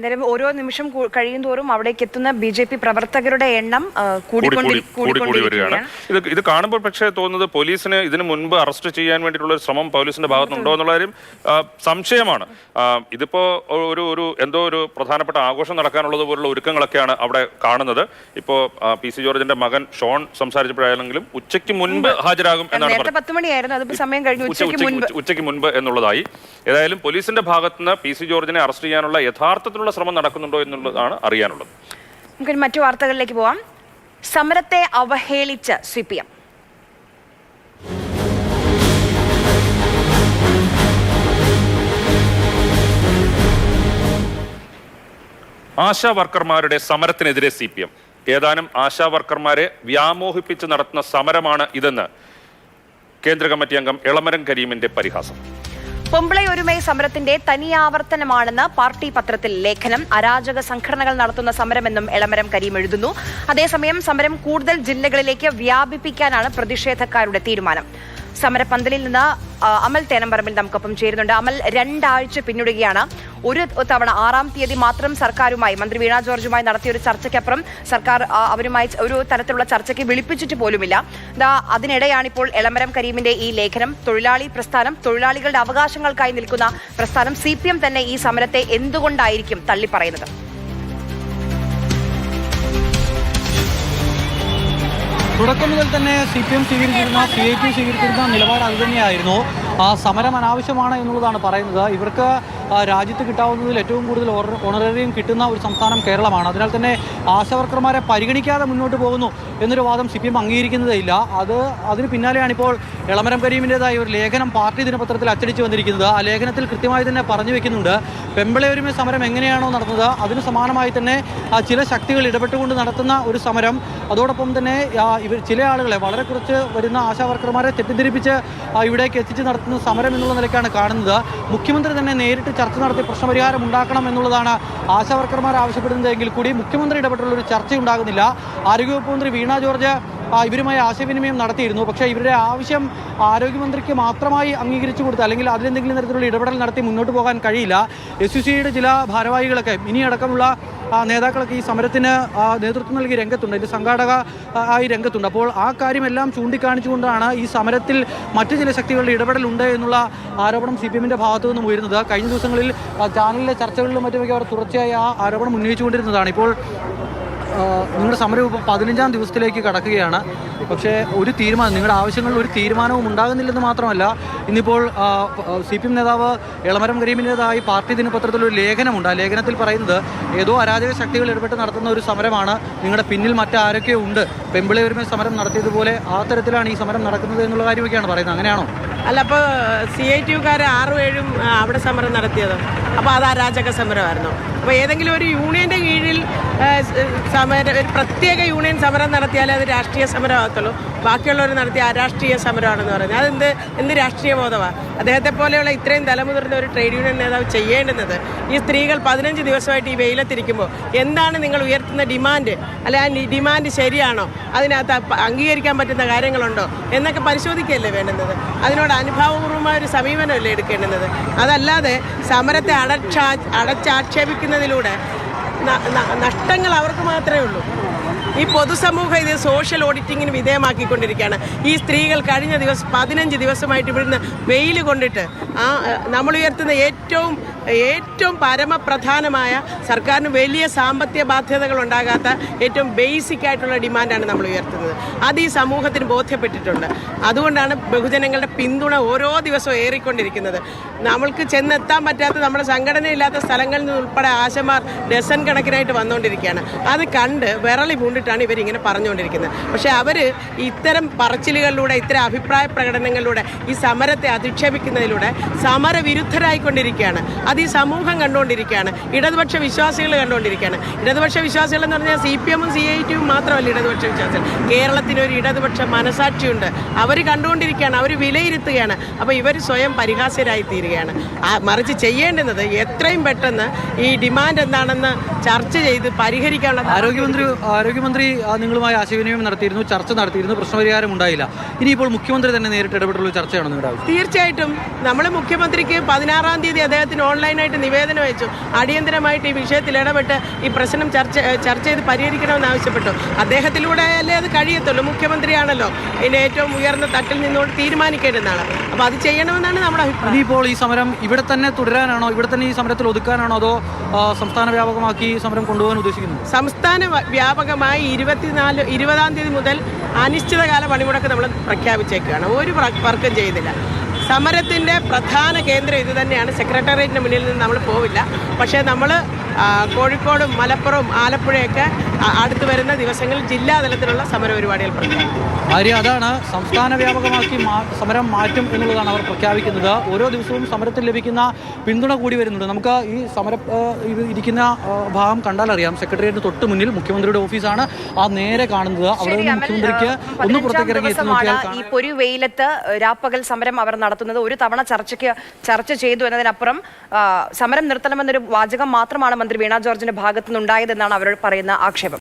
എന്തായാലും ഓരോ നിമിഷം കഴിയും തോറും അവിടേക്ക് എത്തുന്ന ബി ജെ പി പ്രവർത്തകരുടെ എണ്ണം കൂടിക്കൂടി കൂടി കൂടി കൂടി വരികയാണ് ഇത് ഇത് കാണുമ്പോൾ പക്ഷേ തോന്നുന്നത് പോലീസിന് ഇതിനു മുൻപ് അറസ്റ്റ് ചെയ്യാൻ വേണ്ടിയിട്ടുള്ള ഒരു ശ്രമം പോലീസിന്റെ ഭാഗത്തുണ്ടോ എന്നുള്ള കാര്യം സംശയമാണ്. ഇതിപ്പോ ഒരു ഒരു എന്തോ ഒരു പ്രധാനപ്പെട്ട ആഘോഷം നടക്കാനുള്ളത് പോലുള്ള ഒരുക്കങ്ങളൊക്കെയാണ് അവിടെ കാണുന്നത്. ഇപ്പോ പി സി ജോർജിന്റെ മകൻ ഷോൺ സംസാരിച്ചപ്പോഴാണെങ്കിലും ഉച്ചയ്ക്ക് മുൻപ് ഹാജരാകും എന്നാണ് പത്ത് മണിയായിരുന്നു അതിപ്പോ സമയം കഴിഞ്ഞു ഉച്ചയ്ക്ക് ഉച്ചയ്ക്ക് മുൻപ്. ഉച്ചയ്ക്ക് മുൻപ് എന്നുള്ളതായി. ഏതായാലും പോലീസിന്റെ ഭാഗത്തുനിന്ന് പി സി ജോർജിനെ അറസ്റ്റ് ചെയ്യാനുള്ള യഥാർത്ഥത്തിലുള്ള ശ്രമം നടക്കുന്നുണ്ടോ എന്നുള്ളതാണ് അറിയാനുള്ളത്. നമുക്ക് മറ്റു വാർത്തകളിലേക്ക് പോവാം. സമരത്തെ അവഹേളിച്ച് സി പി എം ആശാ വർക്കർമാരുടെ സമരത്തിനെതിരെ സി പി എം ഏതാനും ആശാ വർക്കർമാരെ വ്യാമോഹിപ്പിച്ച് നടത്തുന്ന സമരമാണ് ഇതെന്ന് കേന്ദ്ര കമ്മിറ്റി അംഗം എളമരം കരീമിന്റെ പരിഹാസം. പൊമ്പിളയൊരുമൈ സമരത്തിന്റെ തനിയാവർത്തനമാണെന്ന് പാർട്ടി പത്രത്തിൽ ലേഖനം. അരാജക സംഘടനകൾ നടത്തുന്ന സമരമെന്നും എളമരം കരീം എഴുതുന്നു. അതേസമയം സമരം കൂടുതൽ ജില്ലകളിലേക്ക് വ്യാപിപ്പിക്കാനാണ് പ്രതിഷേധക്കാരുടെ തീരുമാനം. സമരപന്തലിൽ നിന്ന് അമൽ തേനമ്പറമ്പിൽ നമുക്കൊപ്പം ചേരുന്നുണ്ട്. അമൽ രണ്ടാഴ്ച പിന്നിടുകയാണ്. ഒരു തവണ ആറാം തീയതി മാത്രം സർക്കാരുമായി മന്ത്രി വീണ ജോർജുമായി നടത്തിയ ഒരു ചർച്ചയ്ക്കപ്പുറം സർക്കാർ അവരുമായി ഒരു തരത്തിലുള്ള ചർച്ചയ്ക്ക് വിളിപ്പിച്ചിട്ട് പോലുമില്ല. അതിനിടെയാണ് ഇപ്പോൾ എളമരം കരീമിന്റെ ഈ ലേഖനം തൊഴിലാളി പ്രസ്ഥാനം തൊഴിലാളികളുടെ അവകാശങ്ങൾക്കായി നിൽക്കുന്ന പ്രസ്ഥാനം. സി തന്നെ ഈ സമരത്തെ എന്തുകൊണ്ടായിരിക്കും തള്ളിപ്പറയുന്നത്? തുടക്കം മുതൽ തന്നെ സി പി എം സ്വീകരിച്ചിരുന്ന സി ഐ പി സ്വീകരിച്ചിരുന്ന നിലപാട് അതുതന്നെയായിരുന്നു ആ സമരം അനാവശ്യമാണ് എന്നുള്ളതാണ് പറയുന്നത്. ഇവർക്ക് രാജ്യത്ത് കിട്ടാവുന്നതിൽ ഏറ്റവും കൂടുതൽ ഓണ- ഓണറേറിയം കിട്ടുന്ന ഒരു സംസ്ഥാനം കേരളമാണ്. അതിനാൽ തന്നെ ആശാവർക്കർമാരെ പരിഗണിക്കാതെ മുന്നോട്ട് പോകുന്നു എന്നൊരു വാദം സി പി എം അത് അതിന് പിന്നാലെയാണ് ഇപ്പോൾ എളമരം കരീമിന്റെതായ ഒരു ലേഖനം പാർട്ടി ദിനപത്രത്തിൽ അച്ചടിച്ച് വന്നിരിക്കുന്നത്. ആ ലേഖനത്തിൽ കൃത്യമായി തന്നെ പറഞ്ഞു വെക്കുന്നുണ്ട്. പെമ്പിളയൊരുമ സമരം എങ്ങനെയാണോ നടന്നത് അതിന് സമാനമായി തന്നെ ചില ശക്തികൾ ഇടപെട്ടുകൊണ്ട് നടത്തുന്ന ഒരു സമരം. അതോടൊപ്പം തന്നെ ഇവർ ചില ആളുകളെ വളരെ കുറച്ച് വരുന്ന ആശാവർക്കർമാരെ തെറ്റിദ്ധരിപ്പിച്ച് ഇവിടേക്ക് എത്തിച്ച് നടത്തുന്ന സമരം എന്നുള്ള നിലയ്ക്കാണ് കാണുന്നത്. മുഖ്യമന്ത്രി തന്നെ നേരിട്ട് ചർച്ച നടത്തി പ്രശ്നപരിഹാരം ഉണ്ടാക്കണം എന്നുള്ളതാണ് ആശാവർക്കർമാർ ആവശ്യപ്പെടുന്നതെങ്കിൽ കൂടി മുഖ്യമന്ത്രി ഇടപെട്ടുള്ള ഒരു ചർച്ച ഉണ്ടാകുന്നില്ല. ആരോഗ്യവകുപ്പ് മന്ത്രി വീണ ജോർജ് ഇവരുമായി ആശയവിനിമയം നടത്തിയിരുന്നു. പക്ഷേ ഇവരുടെ ആവശ്യം ആരോഗ്യമന്ത്രിക്ക് മാത്രമായി അംഗീകരിച്ചു കൊടുത്ത് അല്ലെങ്കിൽ അതിലെന്തെങ്കിലും തരത്തിലുള്ള ഇടപെടൽ നടത്തി മുന്നോട്ട് പോകാൻ കഴിയില്ല. എസ് യു സിയുടെ ചില ഭാരവാഹികളൊക്കെ ഇനി അടക്കമുള്ള ആ, നേതാക്കളൊക്കെ ഈ സമരത്തിന് നേതൃത്വം നൽകി രംഗത്തുണ്ട്. അതിന്റെ സംഘാടക ആയി രംഗത്തുണ്ട്. അപ്പോൾ ആ കാര്യമെല്ലാം ചൂണ്ടിക്കാണിച്ചുകൊണ്ടാണ് ഈ സമരത്തിൽ മറ്റു ചില ശക്തികളുടെ ഇടപെടലുണ്ട് എന്നുള്ള ആരോപണം സി പി എമ്മിന്റെ ഭാഗത്തു നിന്നും ഉയരുന്നത്. കഴിഞ്ഞ ദിവസങ്ങളിൽ ചാനലിലെ ചർച്ചകളിലും മറ്റുമൊക്കെ അവർ തുടർച്ചയായി ആ ആരോപണം ഉന്നയിച്ചുകൊണ്ടിരുന്നതാണ്. ഇപ്പോൾ നിങ്ങളുടെ സമരം ഇപ്പോൾ പതിനഞ്ചാം ദിവസത്തിലേക്ക് കടക്കുകയാണ്. പക്ഷേ ഒരു തീരുമാനം നിങ്ങളുടെ ആവശ്യങ്ങളിൽ ഒരു തീരുമാനവും ഉണ്ടാകുന്നില്ലെന്ന് മാത്രമല്ല ഇന്നിപ്പോൾ സി പി എം നേതാവ് ഇളമരം കരീമിന്റെതായി പാർട്ടി ദിനപത്രത്തിൽ ഒരു ലേഖനമുണ്ട്. ആ ലേഖനത്തിൽ പറയുന്നത് ഏതോ അരാജക ശക്തികൾ ഇടപെട്ട് നടത്തുന്ന ഒരു സമരമാണ് നിങ്ങളുടെ പിന്നിൽ മറ്റാരൊക്കെ ഉണ്ട്. പെമ്പിളി ഒരുമ സമരം നടത്തിയതുപോലെ ആ തരത്തിലാണ് ഈ സമരം നടക്കുന്നത് എന്നുള്ള കാര്യമൊക്കെയാണ് പറയുന്നത്. അങ്ങനെയാണോ? അല്ല അപ്പോൾ സി ഐ ടി യുക്കാർ ആറും ഏഴും അവിടെ സമരം നടത്തിയത്. അപ്പോൾ അത് അരാജക സമരമായിരുന്നു. അപ്പോൾ ഏതെങ്കിലും ഒരു യൂണിയന്റെ കീഴിൽ സമരം ഒരു പ്രത്യേക യൂണിയൻ സമരം നടത്തിയാലേ അത് രാഷ്ട്രീയ സമരമാകത്തുള്ളൂ. ബാക്കിയുള്ളവർ നടത്തിയ അരാഷ്ട്രീയ സമരമാണെന്ന് പറയുന്നത്. അതെന്ത് എന്ത് രാഷ്ട്രീയ ബോധമാണ് അദ്ദേഹത്തെ പോലെയുള്ള ഇത്രയും തലമുതിർന്ന ഒരു ട്രേഡ് യൂണിയൻ നേതാവ് ചെയ്യേണ്ടുന്നത് ഈ സ്ത്രീകൾ പതിനഞ്ച് ദിവസമായിട്ട് ഈ വെയിലത്തിരിക്കുമ്പോൾ എന്താണ് നിങ്ങൾ ഉയർത്തുന്ന ഡിമാൻഡ്? അല്ലെ ആ ഡിമാൻഡ് ശരിയാണോ? അതിനകത്ത് അംഗീകരിക്കാൻ പറ്റുന്ന കാര്യങ്ങളുണ്ടോ? എന്നൊക്കെ പരിശോധിക്കുകയല്ലേ വേണ്ടുന്നത്? അതിനോട് അനുഭാവപൂർവമായ ഒരു സമീപനമല്ലേ എടുക്കേണ്ടുന്നത്? അതല്ലാതെ സമരത്തെ അടച്ചാ അടച്ചാക്ഷേപിക്കുന്നതിലൂടെ നഷ്ടങ്ങൾ അവർക്ക് മാത്രമേ ഉള്ളൂ. ഈ പൊതുസമൂഹം ഇത് സോഷ്യൽ ഓഡിറ്റിങ്ങിന് വിധേയമാക്കിക്കൊണ്ടിരിക്കുകയാണ്. ഈ സ്ത്രീകൾ കഴിഞ്ഞ ദിവസം പതിനഞ്ച് ദിവസമായിട്ട് ഇവിടുന്ന് വെയിൽ കൊണ്ടിട്ട് ആ നമ്മൾ ഉയർത്തുന്ന ഏറ്റവും ഏറ്റവും പരമപ്രധാനമായ സർക്കാരിന് വലിയ സാമ്പത്തിക ബാധ്യതകൾ ഉണ്ടാകാത്ത ഏറ്റവും ബേസിക് ആയിട്ടുള്ള ഡിമാൻഡാണ് നമ്മൾ ഉയർത്തുന്നത്. അത് ഈ സമൂഹത്തിന് ബോധ്യപ്പെട്ടിട്ടുണ്ട്. അതുകൊണ്ടാണ് ബഹുജനങ്ങളുടെ പിന്തുണ ഓരോ ദിവസവും ഏറിക്കൊണ്ടിരിക്കുന്നത്. നമ്മൾക്ക് ചെന്നെത്താൻ പറ്റാത്ത നമ്മുടെ സംഘടനയില്ലാത്ത സ്ഥലങ്ങളിൽ നിന്ന് ഉൾപ്പെടെ ആശമാർ ഡസൻ കണക്കിനായിട്ട് വന്നുകൊണ്ടിരിക്കുകയാണ് അത് കണ്ട് വിറളി പൂണ്ടിട്ടാണ് ഇവരിങ്ങനെ പറഞ്ഞുകൊണ്ടിരിക്കുന്നത് പക്ഷേ അവർ ഇത്തരം പറച്ചിലുകളിലൂടെ ഇത്തരം അഭിപ്രായ പ്രകടനങ്ങളിലൂടെ ഈ സമരത്തെ അധിക്ഷേപിക്കുന്നതിലൂടെ സമരവിരുദ്ധരായിക്കൊണ്ടിരിക്കുകയാണ്. അത് ഈ സമൂഹം കണ്ടുകൊണ്ടിരിക്കുകയാണ്. ഇടതുപക്ഷ വിശ്വാസികൾ കണ്ടുകൊണ്ടിരിക്കുകയാണ്. ഇടതുപക്ഷ വിശ്വാസികൾ എന്ന് പറഞ്ഞാൽ സി പി എമ്മും സി ഐ ടിയും മാത്രമല്ല ഇടതുപക്ഷ വിശ്വാസികൾ. കേരളത്തിന് ഒരു ഇടതുപക്ഷ മനസാക്ഷിയുണ്ട്. അവർ കണ്ടുകൊണ്ടിരിക്കുകയാണ്. അവർ വിലയിരുത്തുകയാണ്. അപ്പോൾ ഇവർ സ്വയം പരിഹാസ്യരായി തീരുകയാണ് മറിച്ച് ചെയ്യേണ്ടുന്നത് എത്രയും പെട്ടെന്ന് ഈ ഡിമാൻഡ് എന്താണെന്ന് ചർച്ച ചെയ്ത് പരിഹരിക്കാനുള്ള ആരോഗ്യമന്ത്രി ആരോഗ്യമന്ത്രി നിങ്ങളുമായി ആശയവിനിമയം നടത്തിയിരുന്നു ചർച്ച നടത്തിയിരുന്നു പ്രശ്നപരിഹാരം ഉണ്ടായില്ല. ഇനിയിപ്പോൾ മുഖ്യമന്ത്രി തന്നെ നേരിട്ട് ഇടപെട്ടുള്ള ചർച്ചയാണ് നിങ്ങളുടെ തീർച്ചയായിട്ടും നമ്മൾ മുഖ്യമന്ത്രിക്ക് പതിനാറാം തീയതി അദ്ദേഹത്തിന് ഓൺലൈനായിട്ട് നിവേദനം അയച്ചു. അടിയന്തരമായിട്ട് ഈ വിഷയത്തിൽ ഇടപെട്ട് ഈ പ്രശ്നം ചർച്ച ചർച്ച ചെയ്ത് പരിഹരിക്കണമെന്ന് ആവശ്യപ്പെട്ടു. അദ്ദേഹത്തിലൂടെ അല്ലേ അത് കഴിയത്തുള്ളൂ. മുഖ്യമന്ത്രിയാണല്ലോ ഇതിന്റെ ഏറ്റവും ഉയർന്ന തട്ടിൽ നിന്നുകൊണ്ട് തീരുമാനിക്കേണ്ടതാണ് അപ്പോൾ അത് ചെയ്യണമെന്നാണ് നമ്മുടെ അഭിപ്രായം. ഇനിയിപ്പോൾ ഈ സമരം ഇവിടെ തന്നെ തുടരാനാണോ ഇവിടെ തന്നെ ഈ സമരത്തിൽ ഒതുക്കാനാണോ അതോ സംസ്ഥാന വ്യാപകമാക്കി ഈ സമരം കൊണ്ടുപോകാൻ ഉദ്ദേശിക്കുന്നത് സംസ്ഥാന വ്യാപകമായി ഇരുപത്തിനാല് ഇരുപതാം തീയതി മുതൽ അനിശ്ചിതകാല പണിമുടക്ക് നമ്മൾ പ്രഖ്യാപിച്ചേക്കുകയാണ്. ഒരു വർക്കും ചെയ്തില്ല. സമരത്തിന്റെ പ്രധാന കേന്ദ്രം ഇത് തന്നെയാണ്. സെക്രട്ടേറിയറ്റിന് മുന്നിൽ നിന്ന് നമ്മൾ പോവില്ല. പക്ഷേ നമ്മൾ കോഴിക്കോടും മലപ്പുറവും ആലപ്പുഴയൊക്കെ അടുത്തു വരുന്ന ദിവസങ്ങളിൽ ജില്ലാതലത്തിലുള്ള സമര പരിപാടികൾ പ്രഖ്യാപിക്കും. ആര്യ അതാണ് സംസ്ഥാന വ്യാപകമാക്കി സമരം മാറ്റും എന്നുള്ളതാണ് അവർ പ്രഖ്യാപിക്കുന്നത്. ഓരോ ദിവസവും സമരത്തിൽ ലഭിക്കുന്ന പിന്തുണ കൂടി വരുന്നുണ്ട്. നമുക്ക് ഈ സമര ഇരിക്കുന്ന ഭാഗം കണ്ടാൽ അറിയാം. സെക്രട്ടേറിയറ്റ് തൊട്ട് മുന്നിൽ മുഖ്യമന്ത്രിയുടെ ഓഫീസാണ് ആ നേരെ കാണുന്നത്. അവിടെ നിന്ന് മുഖ്യമന്ത്രിക്ക് ഒന്ന് പതിനഞ്ചാം പുറത്തേക്ക് ഇറങ്ങി എത്തി നോക്കിയാൽ ഈ പൊരു വെയിലത്ത് രാപ്പകൽ സമരം അവർ നടത്തുന്നത്. ഒരു തവണ ചർച്ചയ്ക്ക് ചർച്ച ചെയ്തു എന്നതിനപ്പുറം സമരം നിർത്തണമെന്നൊരു വാചകം മാത്രമാണ് മന്ത്രി വീണ ജോർജിന്റെ ഭാഗത്തുനിന്നുണ്ടായതെന്നാണ് അവരോട് പറയുന്ന ആക്ഷേപം.